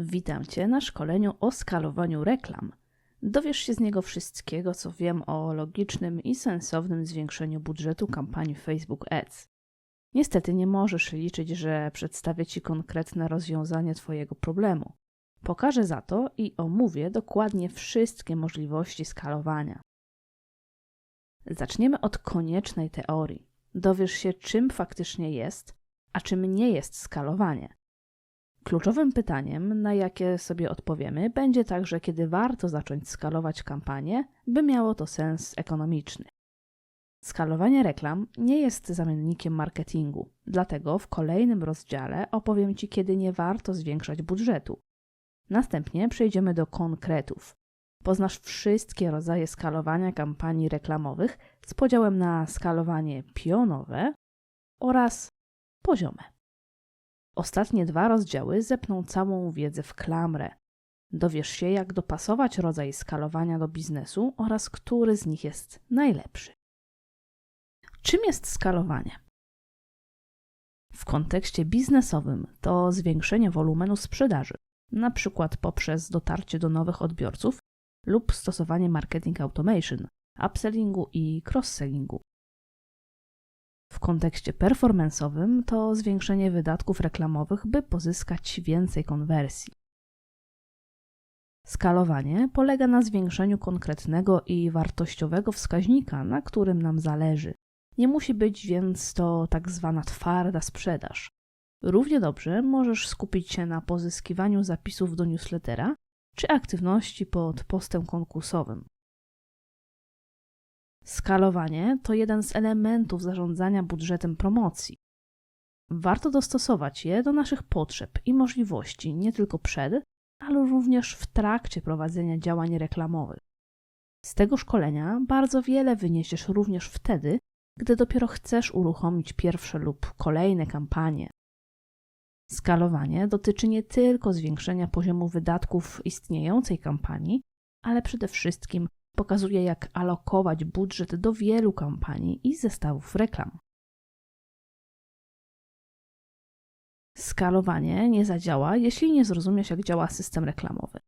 Witam Cię na szkoleniu o skalowaniu reklam. Dowiesz się z niego wszystkiego, co wiem o logicznym i sensownym zwiększeniu budżetu kampanii Facebook Ads. Niestety nie możesz liczyć, że przedstawię Ci konkretne rozwiązanie Twojego problemu. Pokażę za to i omówię dokładnie wszystkie możliwości skalowania. Zaczniemy od koniecznej teorii. Dowiesz się, czym faktycznie jest, a czym nie jest skalowanie. Kluczowym pytaniem, na jakie sobie odpowiemy, będzie także, kiedy warto zacząć skalować kampanię, by miało to sens ekonomiczny. Skalowanie reklam nie jest zamiennikiem marketingu, dlatego w kolejnym rozdziale opowiem Ci, kiedy nie warto zwiększać budżetu. Następnie przejdziemy do konkretów. Poznasz wszystkie rodzaje skalowania kampanii reklamowych z podziałem na skalowanie pionowe oraz poziome. Ostatnie dwa rozdziały zepną całą wiedzę w klamrę. Dowiesz się, jak dopasować rodzaj skalowania do biznesu oraz który z nich jest najlepszy. Czym jest skalowanie? W kontekście biznesowym to zwiększenie wolumenu sprzedaży, przykład poprzez dotarcie do nowych odbiorców lub stosowanie marketing automation, upsellingu i cross-sellingu. W kontekście performanceowym to zwiększenie wydatków reklamowych, by pozyskać więcej konwersji. Skalowanie polega na zwiększeniu konkretnego i wartościowego wskaźnika, na którym nam zależy. Nie musi być więc to tak zwana twarda sprzedaż. Równie dobrze możesz skupić się na pozyskiwaniu zapisów do newslettera czy aktywności pod postem konkursowym. Skalowanie to jeden z elementów zarządzania budżetem promocji. Warto dostosować je do naszych potrzeb i możliwości nie tylko przed, ale również w trakcie prowadzenia działań reklamowych. Z tego szkolenia bardzo wiele wyniesiesz również wtedy, gdy dopiero chcesz uruchomić pierwsze lub kolejne kampanie. Skalowanie dotyczy nie tylko zwiększenia poziomu wydatków istniejącej kampanii, ale przede wszystkim pokazuje, jak alokować budżet do wielu kampanii i zestawów reklam. Skalowanie nie zadziała, jeśli nie zrozumiesz, jak działa system reklamowy.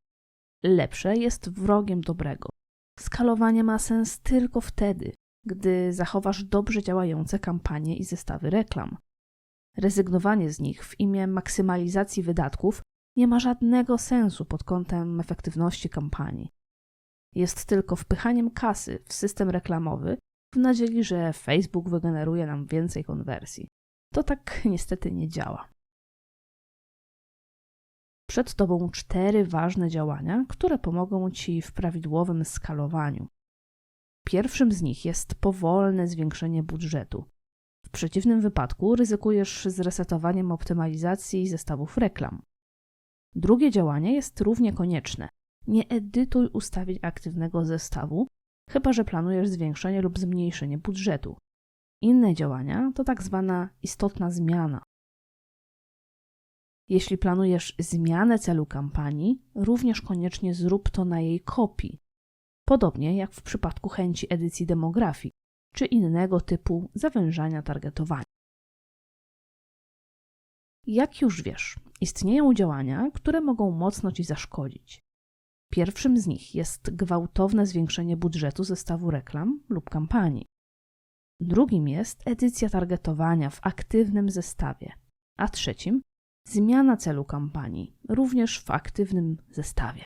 Lepsze jest wrogiem dobrego. Skalowanie ma sens tylko wtedy, gdy zachowasz dobrze działające kampanie i zestawy reklam. Rezygnowanie z nich w imię maksymalizacji wydatków nie ma żadnego sensu pod kątem efektywności kampanii. Jest tylko wpychaniem kasy w system reklamowy w nadziei, że Facebook wygeneruje nam więcej konwersji. To tak niestety nie działa. Przed Tobą cztery ważne działania, które pomogą Ci w prawidłowym skalowaniu. Pierwszym z nich jest powolne zwiększenie budżetu. W przeciwnym wypadku ryzykujesz zresetowaniem optymalizacji zestawów reklam. Drugie działanie jest równie konieczne. Nie edytuj ustawień aktywnego zestawu, chyba że planujesz zwiększenie lub zmniejszenie budżetu. Inne działania to tak zwana istotna zmiana. Jeśli planujesz zmianę celu kampanii, również koniecznie zrób to na jej kopii. Podobnie jak w przypadku chęci edycji demografii czy innego typu zawężania targetowania. Jak już wiesz, istnieją działania, które mogą mocno ci zaszkodzić. Pierwszym z nich jest gwałtowne zwiększenie budżetu zestawu reklam lub kampanii. Drugim jest edycja targetowania w aktywnym zestawie, a trzecim zmiana celu kampanii, również w aktywnym zestawie.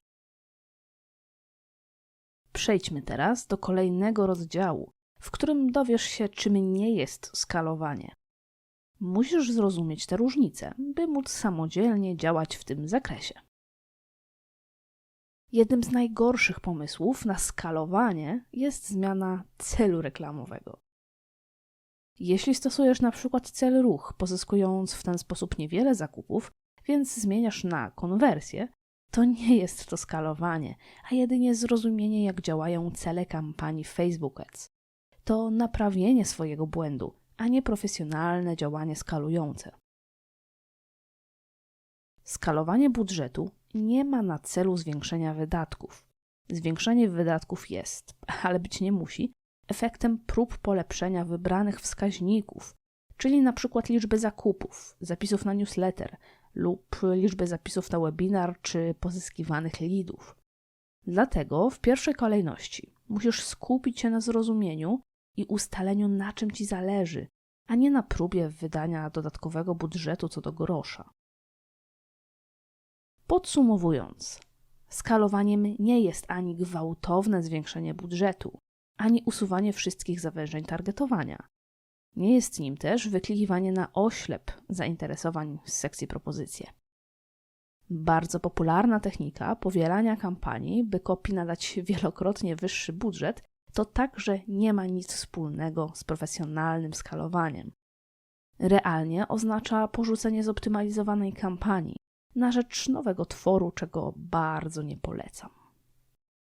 Przejdźmy teraz do kolejnego rozdziału, w którym dowiesz się, czym nie jest skalowanie. Musisz zrozumieć te różnice, by móc samodzielnie działać w tym zakresie. Jednym z najgorszych pomysłów na skalowanie jest zmiana celu reklamowego. Jeśli stosujesz na przykład cel ruch, pozyskując w ten sposób niewiele zakupów, więc zmieniasz na konwersję, to nie jest to skalowanie, a jedynie zrozumienie, jak działają cele kampanii Facebook Ads. To naprawienie swojego błędu, a nie profesjonalne działanie skalujące. Skalowanie budżetu nie ma na celu zwiększenia wydatków. Zwiększenie wydatków jest, ale być nie musi, efektem prób polepszenia wybranych wskaźników, czyli przykład liczby zakupów, zapisów na newsletter, lub liczby zapisów na webinar czy pozyskiwanych leadów. Dlatego w pierwszej kolejności musisz skupić się na zrozumieniu i ustaleniu, na czym ci zależy, a nie na próbie wydania dodatkowego budżetu co do grosza. Podsumowując, skalowaniem nie jest ani gwałtowne zwiększenie budżetu, ani usuwanie wszystkich zawężeń targetowania. Nie jest nim też wyklikiwanie na oślep zainteresowań z sekcji propozycje. Bardzo popularna technika powielania kampanii, by kopii nadać wielokrotnie wyższy budżet, to także nie ma nic wspólnego z profesjonalnym skalowaniem. Realnie oznacza porzucenie zoptymalizowanej kampanii na rzecz nowego tworu, czego bardzo nie polecam.